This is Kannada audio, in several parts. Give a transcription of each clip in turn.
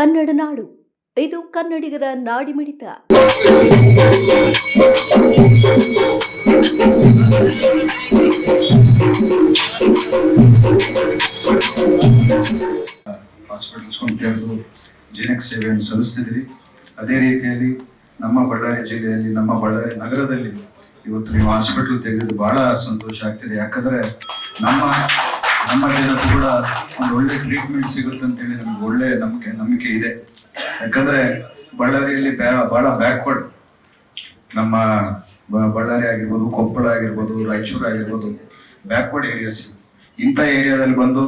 ಕನ್ನಡ ನಾಡು. ಇದು ಕನ್ನಡಿಗರ ನಾಡಿಮಿಡಿತ ಹಾಸ್ಪಿಟಲ್ಸ್ಕೊಂಡು ಜಿನಕ್ ಜನಕ್ಕೆ ಸೇವೆಯನ್ನು ಸಲ್ಲಿಸ್ತಿದ್ದೀರಿ. ಅದೇ ರೀತಿಯಲ್ಲಿ ನಮ್ಮ ಬಳ್ಳಾರಿ ಜಿಲ್ಲೆಯಲ್ಲಿ, ನಮ್ಮ ಬಳ್ಳಾರಿ ನಗರದಲ್ಲಿ ಇವತ್ತು ನೀವು ಹಾಸ್ಪಿಟಲ್ ತೆಗೆದು ಬಹಳ ಸಂತೋಷ ಆಗ್ತಿದೆ. ಯಾಕಂದ್ರೆ ನಮ್ಮ ನಮ್ಮ ಜನಕ್ಕೂ ಕೂಡ ಒಂದು ಒಳ್ಳೆ ಟ್ರೀಟ್ಮೆಂಟ್ ಸಿಗುತ್ತೆ ಅಂತೇಳಿ ನಮ್ಗೆ ಒಳ್ಳೆ ನಂಬಿಕೆ ನಂಬಿಕೆ ಇದೆ. ಯಾಕಂದ್ರೆ ಬಳ್ಳಾರಿಯಲ್ಲಿ ಬಹಳ ಬ್ಯಾಕ್ವರ್ಡ್ ನಮ್ಮ ಬಳ್ಳಾರಿ ಆಗಿರ್ಬೋದು, ಕೊಪ್ಪಳ ಆಗಿರ್ಬೋದು, ರಾಯಚೂರು ಆಗಿರ್ಬೋದು ಬ್ಯಾಕ್ವರ್ಡ್ ಏರಿಯಾಸ್ ಇಂಥ ಏರಿಯಾದಲ್ಲಿ ಬಂದು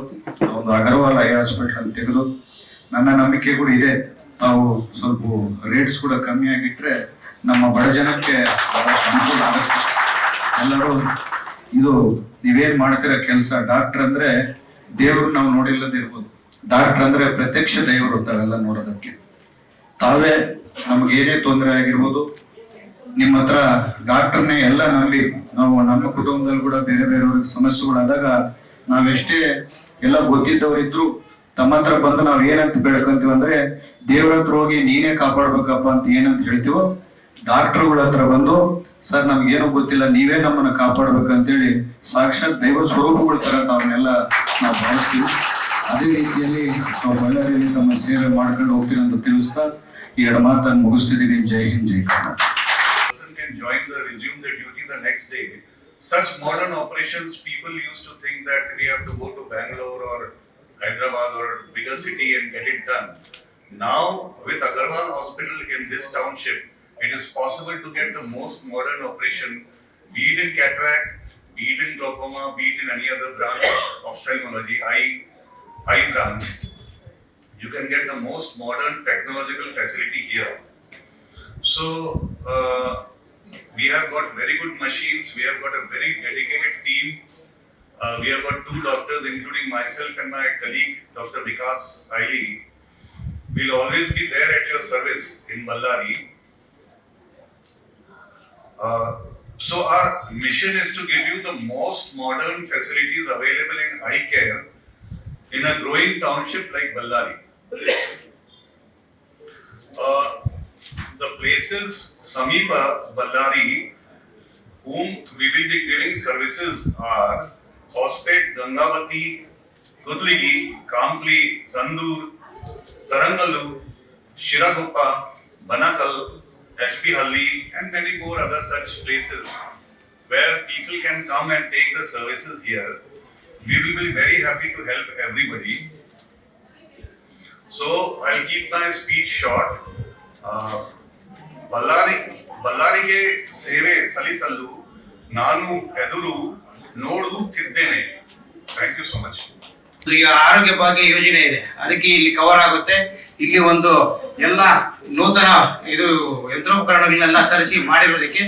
ಒಂದು ಅಗರ್ವಾಲ್ ಐ ಹಾಸ್ಪಿಟಲ್ ತೆಗೆದು ನನ್ನ ನಂಬಿಕೆ ಕೂಡ ಇದೆ. ತಾವು ಸ್ವಲ್ಪ ರೇಟ್ಸ್ ಕೂಡ ಕಮ್ಮಿ ಆಗಿಟ್ರೆ ನಮ್ಮ ಬಡ ಜನಕ್ಕೆ ಅನುಕೂಲ ಆಗುತ್ತೆ. ಎಲ್ಲರೂ ಇದು ನೀವೇನ್ ಮಾಡ್ತಿರೋ ಕೆಲಸ? ಡಾಕ್ಟರ್ ಅಂದ್ರೆ ದೇವರು ನಾವು ನೋಡಿಲ್ಲದೆ ಇರ್ಬೋದು. ಡಾಕ್ಟರ್ ಅಂದ್ರೆ ಪ್ರತ್ಯಕ್ಷ ದೇವರು ತಾವೆಲ್ಲ ನೋಡೋದಕ್ಕೆ. ತಾವೇ ನಮ್ಗೆ ಏನೇ ತೊಂದರೆ ಆಗಿರ್ಬೋದು, ನಿಮ್ಮ ಹತ್ರ ಡಾಕ್ಟರ್ನೇ ಎಲ್ಲ ನಂಬಿ ನಾವು ನಮ್ಮ ಕುಟುಂಬದಲ್ಲಿ ಕೂಡ ಬೇರೆ ಬೇರೆಯವ್ರಿಗೆ ಸಮಸ್ಯೆಗಳಾದಾಗ ನಾವೆಷ್ಟೇ ಎಲ್ಲ ಗೊತ್ತಿದ್ದವರಿದ್ರು, ತಮ್ಮ ಹತ್ರ ಬಂದು ನಾವ್ ಏನಂತ ಬೆಳ್ಕೊಂತೀವಿ ಅಂದ್ರೆ ದೇವ್ರ ಹತ್ರ ಹೋಗಿ ನೀನೇ ಕಾಪಾಡ್ಬೇಕಪ್ಪ ಅಂತ ಏನಂತ ಹೇಳ್ತೀವೋ ಡಾಕ್ಟರ್ಗಳ ಹತ್ರ ಬಂದು ಸರ್ ನಮ್ಗೇನು ಗೊತ್ತಿಲ್ಲ ನೀವೇ ನಮ್ಮನ್ನ ಕಾಪಾಡ್ಬೇಕಂತೇಳಿ ಸಾಕ್ಷಾತ್ ದೈವ ಸ್ವರೂಪಗಳ ತರ ನಾವನ್ನೆಲ್ಲ ನಾವು ಭಾವಿಸ್ತೀವಿ ಅದೇ ರೀತಿಯಲ್ಲಿ ನಾವು ಬಳ್ಳಾರಿಯಲ್ಲಿ ತಮ್ಮ ಸೇವೆ ಮಾಡ್ಕೊಂಡು ಹೋಗ್ತೀವಿ ಅಂತ ತಿಳಿಸ್ತಾ ಈ ಎರಡು ಮಾತನ್ನು ಮುಗಿಸ್ತಿದ್ದೀನಿ ಜೈ ಹಿಂದ್ ಜೈ Karnataka. Such modern operations, people used to think that we have to go to Bangalore or Hyderabad or bigger city and get it done. Now, with Agarwal Hospital in this township, it is possible to get the most modern operation, be it in cataract, be it in glaucoma, be it in any other branch of ophthalmology, eye, eye branch. You can get the most modern technological facility here. So uh, we have got very good machines. We have got a very dedicated team. Uh, we have got two doctors, including myself and my colleague, Dr. Vikas Aili. We'll always be there at your service in Ballari. Uh, so our mission is to give you the most modern facilities available in eye care in a growing township like Ballari. Uh, the places Samipa, Ballari, whom we will be giving services are Hospet, Gangavati, Kudligi, Kampli, Sandur, Tarangalu, Shiraguppa, Banakal, HB Halli, and many more other such places where people can come and take the services here. We will be very happy to help everybody. So I'll keep my speech short. Uh, Ballari ಬಳ್ಳಾರಿಗೆ ಸೇವೆ ಸಲ್ಲಿಸಲು ನಾನು ಎದುರು ನೋಡುತ್ತಿದ್ದೇನೆ ಥ್ಯಾಂಕ್ ಯು ಸೊ ಮಚ್ ಈಗ ಆರೋಗ್ಯ ಭಾಗ್ಯ ಯೋಜನೆ ಇದೆ ಅದಕ್ಕೆ ಇಲ್ಲಿ ಕವರ್ ಆಗುತ್ತೆ ಇಲ್ಲಿ ಒಂದು ಎಲ್ಲ ನೂತನ ಇದು ಯಂತ್ರೋಪಕರಣಗಳನ್ನೆಲ್ಲ ತರಿಸಿ ಮಾಡಿರೋದಕ್ಕೆ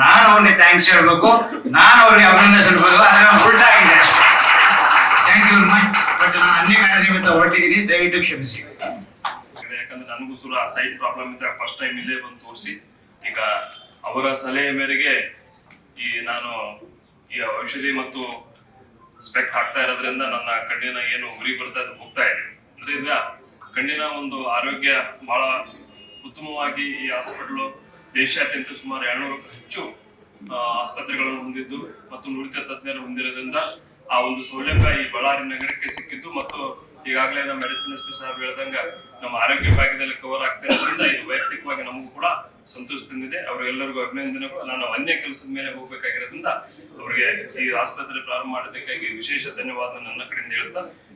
ನಾನು ಅವ್ರಿಗೆ ಥ್ಯಾಂಕ್ಸ್ ಹೇಳಬೇಕು. ನಾನು ಅವ್ರಿಗೆ ಆದ್ರೆ ನಾನು ಉಲ್ಟಾ ಆಗಿದೆ ಥ್ಯಾಂಕ್ ಯು ಮಚ್ ಬಟ್ ನಾನು ಅನ್ಯ ಕಾರ್ಯ ನಿಮಿತ್ತ ಹೊರಟಿದ್ದೀನಿ. ದಯವಿಟ್ಟು ಕ್ಷಮಿಸಿ. ಯಾಕಂದ್ರೆ ನನಗೂ ಸುರ ಸೈಟ್ ಪ್ರಾಬ್ಲಮ್ ಇದ್ದಾಗ ಫಸ್ಟ್ ಟೈಮ್ ಇಲ್ಲೇ ಬಂದು ತೋರಿಸಿ. ಈಗ ಅವರ ಸಲಹೆ ಮೇರೆಗೆ ಈ ನಾನು ಈ ಔಷಧಿ ಮತ್ತು ಸ್ಪೆಕ್ಟ್ ಹಾಕ್ತಾ ಇರೋದ್ರಿಂದ ನನ್ನ ಕಣ್ಣಿನ ಏನು ಉರಿ ಬರ್ತಾ ಇದೆ, ಹೋಗ್ತಾ ಇದೆ. ಅದರಿಂದ ಕಣ್ಣಿನ ಒಂದು ಆರೋಗ್ಯ ಬಹಳ ಉತ್ತಮವಾಗಿ ಈ ಹಾಸ್ಪಿಟಲ್ ದೇಶಾದ್ಯಂತ ಸುಮಾರು ಎರಡ್ನೂರಕ್ಕೂ ಹೆಚ್ಚು ಆಸ್ಪತ್ರೆಗಳನ್ನು ಹೊಂದಿದ್ದು ಮತ್ತು ನುರಿತ ತಜ್ಞರು ಹೊಂದಿರೋದ್ರಿಂದ ಆ ಒಂದು ಸೌಲಭ್ಯ ಈ ಬಳ್ಳಾರಿ ನಗರಕ್ಕೆ ಸಿಕ್ಕಿದ್ದು ಮತ್ತು ಈಗಾಗಲೇ ನಮ್ಮ ಮೆಡಿಸಿನ್ ಸಾಹೇಬ್ ಹೇಳ್ದಂಗ ನಮ್ಮ ಆರೋಗ್ಯ ಭಾಗ್ಯದಲ್ಲಿ ಕವರ್ ಆಗ್ತಾ ಇರೋದ್ರಿಂದ ಇದು ವೈಯಕ್ತಿಕವಾಗಿ ನಮಗೂ ಕೂಡ ಸಂತೋಷ ತಂದಿದೆ. ಅವರಿಗೆಲ್ಲರಿಗೂ ಅಭಿನಂದನೆಗಳು. ನಾನು ಅನ್ಯ ಕೆಲಸದ ಮೇಲೆ ಹೋಗ್ಬೇಕಾಗಿರೋದ್ರಿಂದ ಅವರಿಗೆ ಈ ಆಸ್ಪತ್ರೆ ಪ್ರಾರಂಭ ಮಾಡೋದಕ್ಕಾಗಿ ವಿಶೇಷ ಧನ್ಯವಾದ ನನ್ನ ಕಡೆಯಿಂದ ಹೇಳ್ತಾ